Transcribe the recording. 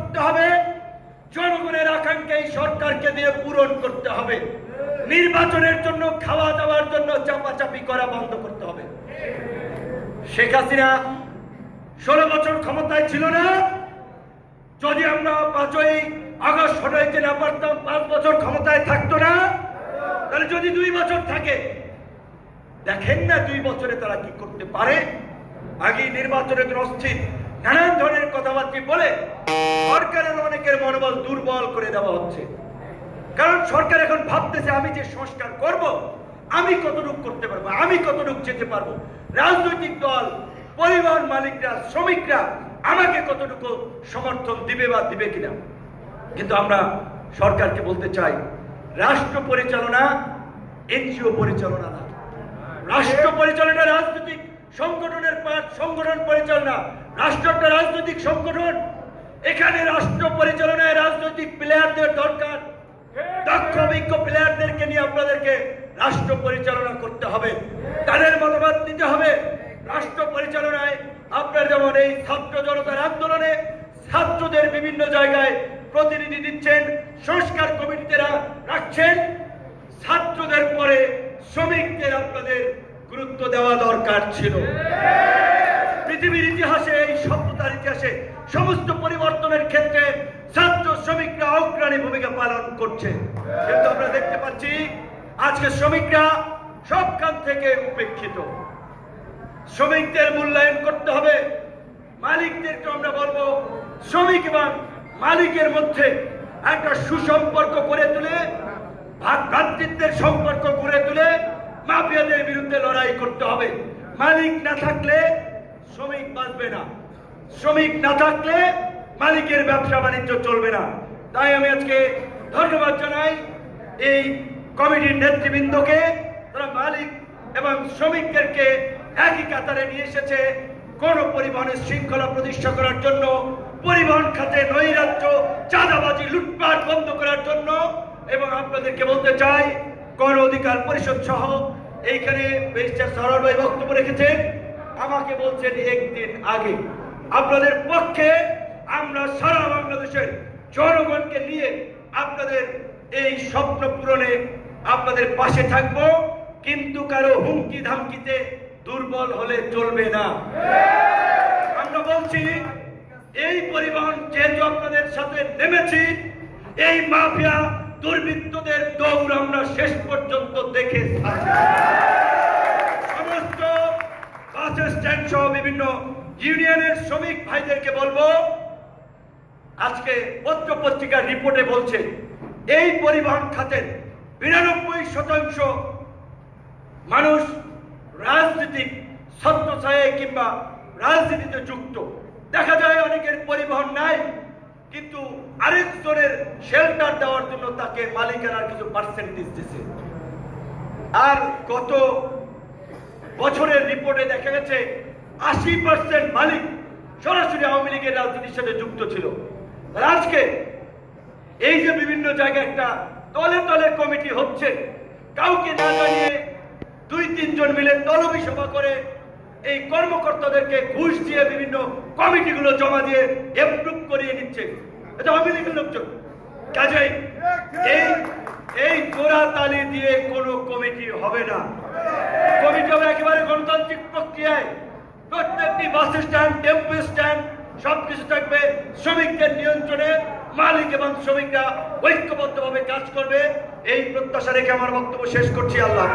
করতে হবে। জনগণের আকাঙ্ক্ষা এই সরকারকে দিয়ে পূরণ করতে হবে। নির্বাচনের জন্য, খাওয়া দাওয়ার জন্য চাপাচাপি করা বন্ধ করতে হবে। শেখ হাসিনা ষোলো বছর ক্ষমতায় ছিল না। যদি আমরা পাঁচই আগস্ট হটাইতে না পারতাম, পাঁচ বছর ক্ষমতায় থাকতো না। তাহলে যদি দুই বছর থাকে, দেখেন না দুই বছরে তারা কি করতে পারে? আগে নির্বাচনের অস্থির। নানান ধরনের কথাবার্তা বলে সরকারের অনেকের মনোবল দুর্বল করে দেওয়া হচ্ছে। কারণ সরকার এখন ভাবতেছে, আমি যে সংস্কার করব, আমি কতটুকু করতে পারব, আমি কতটুকু যেতে পারব? রাজনৈতিক দল, পরিবহন মালিকরা, শ্রমিকরা আমাকে কতটুকু সমর্থন দিবে বা দিবে কিনা? কিন্তু আমরা সরকারকে বলতে চাই, রাষ্ট্র পরিচালনা এনজিও পরিচালনা না। রাষ্ট্র পরিচালনা রাজনৈতিক সংগঠনের পাঠ সংগঠন পরিচালনা রাষ্ট্র একটা রাজনৈতিক সংগঠন। এখানে রাষ্ট্র পরিচালনায় রাজনৈতিক প্লেয়ারদের দরকার। দক্ষ, অভিজ্ঞ প্লেয়ারদেরকে নিয়ে আপনাদেরকে রাষ্ট্র পরিচালনা করতে হবে। তাদের মতামত নিতে হবে। রাষ্ট্র পরিচালনায় আপনার যেমন এই ছাত্র জনতার আন্দোলনে ছাত্রদের বিভিন্ন জায়গায় প্রতিনিধি দিচ্ছেন, সংস্কার কমিটিতে রা- রাখছেন। ছাত্রদের পরে শ্রমিকদের আপনাদের গুরুত্ব দেওয়া দরকার ছিল। পৃথিবীর ইতিহাসে, এই সভ্যতার ইতিহাসে সমস্ত পরিবর্তনের ক্ষেত্রে ছাত্র শ্রমিকরা অগ্রণী ভূমিকা পালন করছে। কিন্তু আমরা দেখতে পাচ্ছি, আজকে শ্রমিকরা সবখান থেকে উপেক্ষিত। শ্রমিকদের মূল্যায়ন করতে হবে। মালিকদেরকে আমরা বলব, শ্রমিক এবং মালিকের মধ্যে একটা সুসম্পর্ক গড়ে তুলে ভাগ ভ্রাতৃত্বের সম্পর্ক গড়ে তুলে মাফিয়াদের বিরুদ্ধে লড়াই করতে হবে। মালিক না থাকলে শ্রমিক বাঁচবে না। শ্রমিক না থাকলে মালিকের ব্যবসা বাণিজ্য চলবে না। তাই আমি আজকে ধন্যবাদ জানাই এই কমিটির নেতৃবৃন্দকে। তারা মালিক এবং শ্রমিকদেরকে একই কাতারে নিয়ে এসেছে। কোন পরিবহনের শৃঙ্খলা প্রতিষ্ঠা করার জন্য, পরিবহন খাতে নৈরাজ্য, চাঁদাবাজি, লুটপাট বন্ধ করার জন্য। এবং আপনাদেরকে বলতে চাই, গণ অধিকার পরিষদ সহ এইখানে ভাই বক্তব্য রেখেছেন। আমাকে বলছেন একদিন আগে, আপনাদের পক্ষে আমরা সারা বাংলাদেশের জনগণকে নিয়ে আপনাদের এই স্বপ্ন পূরণে আপনাদের পাশে থাকব, কিন্তু কারও হুমকি ধামকিতে দুর্বল হলে চলবে না আমরা বলছি, এই পরিবহন যেহেতু আপনাদের সাথে নেমেছি, এই মাফিয়া দুর্বৃত্তদের দৌড় আমরা শেষ পর্যন্ত দেখে থাকি। স্ট্যান্ড সহ বিভিন্ন ইউনিয়নের শ্রমিক ভাইদেরকে বলব, আজকে পত্র পত্রিকার রিপোর্টে বলছে, এই পরিবহন খাতের বিরানব্বই শতাংশ মানুষ রাজনীতিক ছত্রছায়ায় কিংবা রাজনীতিতে যুক্ত। দেখা যায় অনেকের পরিবহন নাই, কিন্তু আরেকজনের শেল্টার দেওয়ার জন্য তাকে মালিকানার কিছু পার্সেন্টেজ দিচ্ছে আর গত বছরের রিপোর্টে দেখা গেছে, আশি পার্সেন্ট মালিক সরাসরি আওয়ামী লীগের রাজনীতির সাথে যুক্ত ছিল। আজকে এই যে বিভিন্ন জায়গায় একটা দলে দলে কমিটি হচ্ছে, কাউকে না জানিয়ে দুই, তিনজন মিলে দলবি সভা করে এই কর্মকর্তাদেরকে ঘুষ দিয়ে বিভিন্ন কমিটিগুলো জমা দিয়ে এপ্রুভ করিয়ে নিচ্ছে। এটা আওয়ামী লীগের লোকজন। কাজেই এই এই গোড়া তালি দিয়ে কোনো কমিটি হবে না। কমিটি একেবারে গণতান্ত্রিক প্রক্রিয়ায় প্রত্যেকটি বাস স্ট্যান্ড, টেম্পো স্ট্যান্ড, সবকিছু থাকবে শ্রমিকদের নিয়ন্ত্রণে। মালিক এবং শ্রমিকরা ঐক্যবদ্ধভাবে কাজ করবে। এই প্রত্যাশা রেখে আমার বক্তব্য শেষ করছি। আল্লাহ।